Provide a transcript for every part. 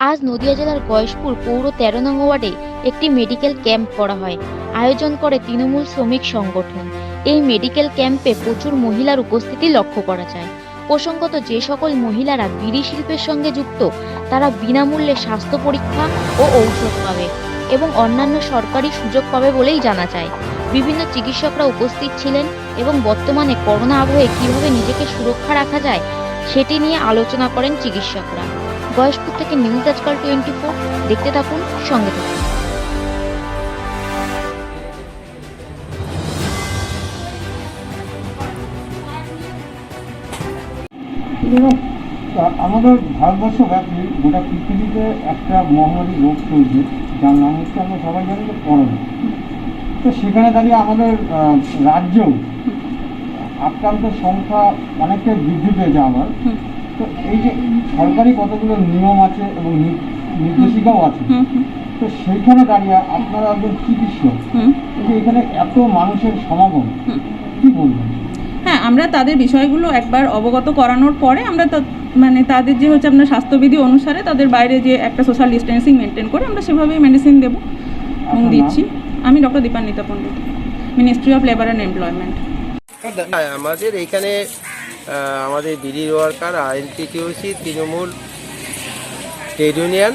আজ নদিয়া জেলার গয়েশপুর পৌর তেরো নং ওয়ার্ডে একটি মেডিকেল ক্যাম্প করা হয়। আয়োজন করে তৃণমূল শ্রমিক সংগঠন। এই মেডিকেল ক্যাম্পে প্রচুর মহিলার উপস্থিতি লক্ষ্য করা যায়। প্রসঙ্গত যে সকল মহিলারা বিড়ি শিল্পের সঙ্গে যুক্ত, তারা বিনামূল্যে স্বাস্থ্য পরীক্ষা ও ঔষধ পাবে এবং অন্যান্য সরকারি সুযোগ পাবে বলেই জানা যায়। বিভিন্ন চিকিৎসকরা উপস্থিত ছিলেন এবং বর্তমানে করোনা আবহে কীভাবে নিজেকে সুরক্ষা রাখা যায়, সেটি নিয়ে আলোচনা করেন চিকিৎসকরা। গয়েশপুর থেকে নিউজ আজকাল টোয়েন্টি ফোর দেখতে থাকুন, সঙ্গে থাকুন। আমাদের ভারতবর্ষ ব্যাপী গোটা পৃথিবীতে একটা মহামারী রোগ চলছে, যার নাম হচ্ছে আমরা সবাই জানি যে করোনা। তো সেখানে দাঁড়িয়ে আমাদের রাজ্যেও আক্রান্তের সংখ্যা অনেকটাই বৃদ্ধি পেয়েছে আমার তো এই যে সরকারি কতগুলো নিয়ম আছে এবং নির্দেশিকাও আছে তো সেইখানে দাঁড়িয়ে আপনারা একজন চিকিৎসক যে এখানে এত মানুষের সমাগম হুম। কি বলবেন? হ্যাঁ আমরা তাদের বিষয়গুলো একবার অবগত করানোর পরে আমরা মানে তাদের যে হচ্ছে আপনার স্বাস্থ্যবিধি অনুসারে তাদের বাইরে যে একটা সোশ্যাল ডিস্টেন্সিং মেনটেন করে আমরা সেভাবেই মেডিসিন দেবো। এবং দিচ্ছি। আমি doctor Dipanwita Pandit ministry of labour and employment হ্যাঁ আমাদের এইখানে আহ, আমাদের bidi worker, INTTUC, Trinamool, trade union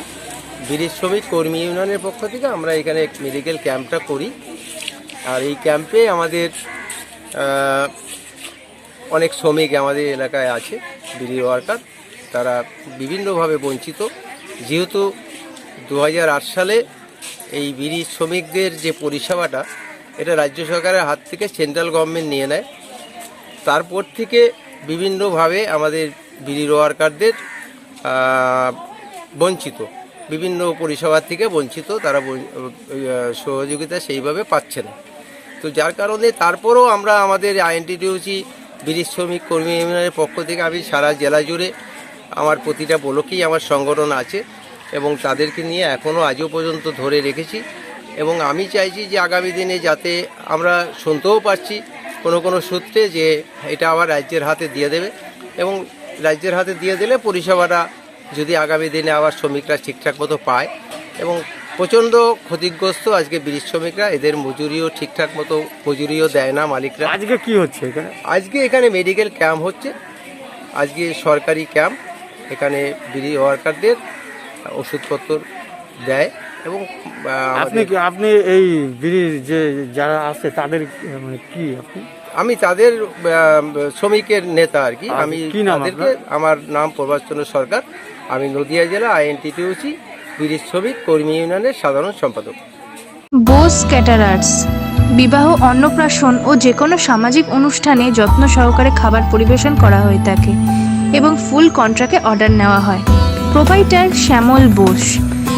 বিড়ি শ্রমিক কর্মী ইউনিয়নের পক্ষ থেকে আমরা এখানে মেডিকেল ক্যাম্পটা করি। আর এই ক্যাম্পে আমাদের অনেক শ্রমিক আমাদের এলাকায় আছে বিডি ওয়ার্কার। তারা বিভিন্নভাবে বঞ্চিত। যেহেতু দু হাজার আট সালে এই বিড়ি শ্রমিকদের যে পরিষেবাটা, এটা রাজ্য সরকারের হাত থেকে সেন্ট্রাল গভর্নমেন্ট নিয়ে নেয়। তারপর থেকে বিভিন্নভাবে আমাদের বিড়ি ওয়ার্কারদের বঞ্চিত। বিভিন্ন পরিষেবার থেকে বঞ্চিত, তারা সহযোগিতা সেইভাবে পাচ্ছে না। তো যার কারণে তারপরেও আমরা আমাদের আইএনটিটিউসি বিড়ি শ্রমিক কর্মী ইউনিয়নের পক্ষ থেকে আমি সারা জেলা জুড়ে আমার প্রতিটা ব্লকেই আমার সংগঠন আছে এবং তাদেরকে নিয়ে এখনও আজও পর্যন্ত ধরে রেখেছি। এবং আমি চাইছি যে আগামী দিনে যাতে আমরা শুনতেও পাচ্ছি কোনো কোনো সূত্রে যে এটা আবার রাজ্যের হাতে দিয়ে দেবে এবং রাজ্যের হাতে দিয়ে দিলে পরিষেবাটা যদি আগামী দিনে আবার শ্রমিকরা ঠিকঠাক মতো পায় এবং প্রচণ্ড ক্ষতিগ্রস্ত আজকে বিড়ি শ্রমিকরা এদের মজুরিও ঠিকঠাক মতো মজুরিও দেয় না মালিকরা। আজকে কি হচ্ছে এখানে? আজকে এখানে মেডিকেল ক্যাম্প হচ্ছে। আজকে সরকারি ক্যাম্প এখানে বিড়ি ওয়ার্কারদের ওষুধপত্র দেয়। এবং আপনি কি আপনি এই বিড়ির যে যারা আছে তাদের মানে কি আপনি? আমি তাদের শ্রমিকের নেতা আর কি। আমি তাদেরকে আমার নাম প্রভাষচন্দ্র সরকার। আমি নদিয়া জেলা আইএনটিটিউসি বিড়ি শ্রমিক কর্মী ইউনিয়নের সাধারণ সম্পাদক। বোস ক্যাটারার্স বিবাহ অন্নপ্রাশন ও যে কোনো সামাজিক অনুষ্ঠানে যত্ন সহকারে খাবার পরিবেশন করা হয়ে থাকে এবং ফুল কন্ট্রাক্টে অর্ডার নেওয়া হয়। প্রোপাইটার শ্যামল বোস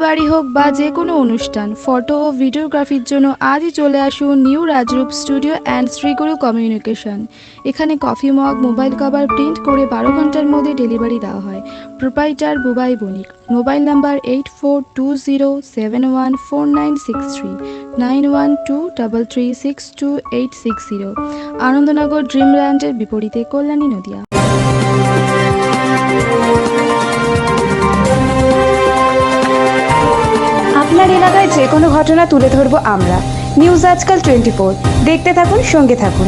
বাড়ি হোক বা যে কোনো অনুষ্ঠান, ফটো ও ভিডিওগ্রাফির জন্য আজই চলে আসুন new Rajrup studio and Shriguru communication. এখানে coffee mug, mobile cover, print করে বারো ঘণ্টার মধ্যে ডেলিভারি দেওয়া হয়। Proprietor Bubai Banik. Mobile number eight four two zero seven one four nine six three, nine one two double three six two eight six zero. Anandanagar ড্রিমল্যান্ডের বিপরীতে কল্যাণী নদিয়া। এলাকায় যে কোনো ঘটনা তুলে ধরবো আমরা। নিউজ আজকাল টোয়েন্টি দেখতে থাকুন সঙ্গে থাকুন।